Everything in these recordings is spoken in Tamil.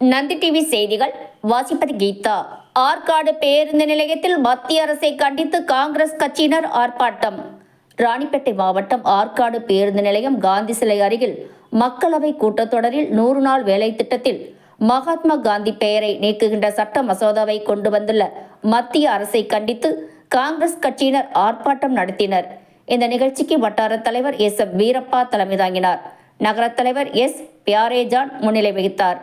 நந்தி டிவி செய்திகள் வாசிப்பது கீதா. ஆற்காடு பேருந்து நிலையத்தில் மத்திய அரசை கண்டித்து காங்கிரஸ் கட்சியினர் ஆர்ப்பாட்டம். ராணிப்பேட்டை மாவட்டம் ஆற்காடு பேருந்து நிலையம் காந்தி சிலை அருகில் மக்களவை கூட்டத்தொடரில் நூறு நாள் வேலை திட்டத்தில் மகாத்மா காந்தி பெயரை நீக்குகின்ற சட்ட மசோதாவை கொண்டு வந்துள்ள மத்திய அரசை கண்டித்து காங்கிரஸ் கட்சியினர் ஆர்ப்பாட்டம் நடத்தினர். இந்த நிகழ்ச்சிக்கு வட்டார தலைவர் எஸ் எம் வீரப்பா தலைமை தாங்கினார். நகரத் தலைவர் எஸ் பியாரேஜான் முன்னிலை வகித்தார்.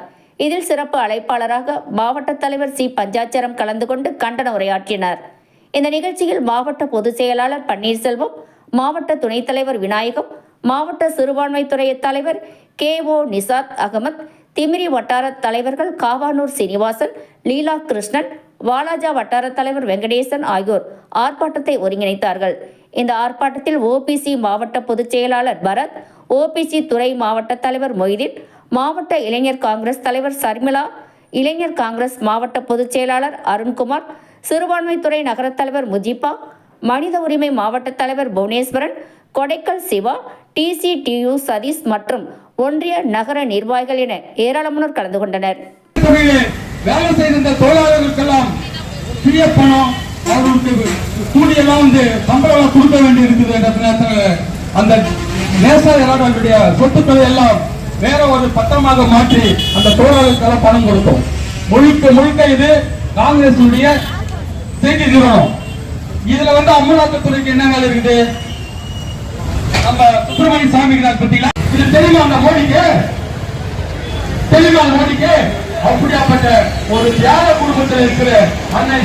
இதில் சிறப்பு அழைப்பாளராக மாவட்ட தலைவர் சி. பஞ்சாச்சரம் கலந்து கொண்டு கண்டன உரையாற்றினார். இந்த நிகழ்ச்சியில் மாவட்ட பொதுச் செயலாளர் பன்னீர்செல்வம் மாவட்ட துணைத் தலைவர் விநாயகம் மாவட்ட சிறுபான்மைத்துறை தலைவர் கே. ஓ. நிசாத் அகமத் திமிரி வட்டார தலைவர்கள் காவானூர் சீனிவாசன் லீலா கிருஷ்ணன் வாலாஜா வட்டார தலைவர் வெங்கடேசன் ஆகியோர் ஆர்ப்பாட்டத்தை ஒருங்கிணைத்தார்கள். இந்த ஆர்ப்பாட்டத்தில் ஓபிசி மாவட்ட பொதுச் செயலாளர் பரத் ஓபிசி துறை மாவட்ட தலைவர் மொய்தீன் மாவட்ட இளைஞர் காங்கிரஸ் தலைவர் சர்மிளா இளைஞர் காங்கிரஸ் மாவட்ட பொதுச் செயலாளர் அருண்குமார் சிறுபான்மைத்துறை நகரத் தலைவர் முஜிபா மனித உரிமை மாவட்ட தலைவர் புவனேஸ்வரன் கொடைக்கல் சிவா டிசிடியு சதீஷ் மற்றும் ஒன்றிய நகர நிர்வாகிகள் என ஏராளமானோர் கலந்து கொண்டனர். வேலை செய்திருந்த தொழிலாளர்களுக்கெல்லாம் சுய பணம் அவர்களுக்கு கூலியெல்லாம் வந்து சம்பளம் கொடுக்க வேண்டி இருக்குது என்ற நேரத்தில் அந்த நேசாயர்களுடைய சொத்துக்களை எல்லாம் வேற ஒரு பத்திரமாக மாற்றி அந்த தொழிலாளர்களுக்கெல்லாம் பணம் கொடுத்தோம். முழுக்க முழுக்க இது காங்கிரசுடைய செய்தி நிறுவனம் இதுல வந்து அமலாக்கத்துறைக்கு என்ன வேலை இருக்குது? நம்ம சுப்பிரமணிய சாமி பத்திங்களா இது தெரியுமா அந்த மோடிக்கு? தெரியுமா அந்த மோடிக்கு? அப்படியாப்பட்ட ஒரு தியாக குடும்பத்தில் இருக்கிற அன்னை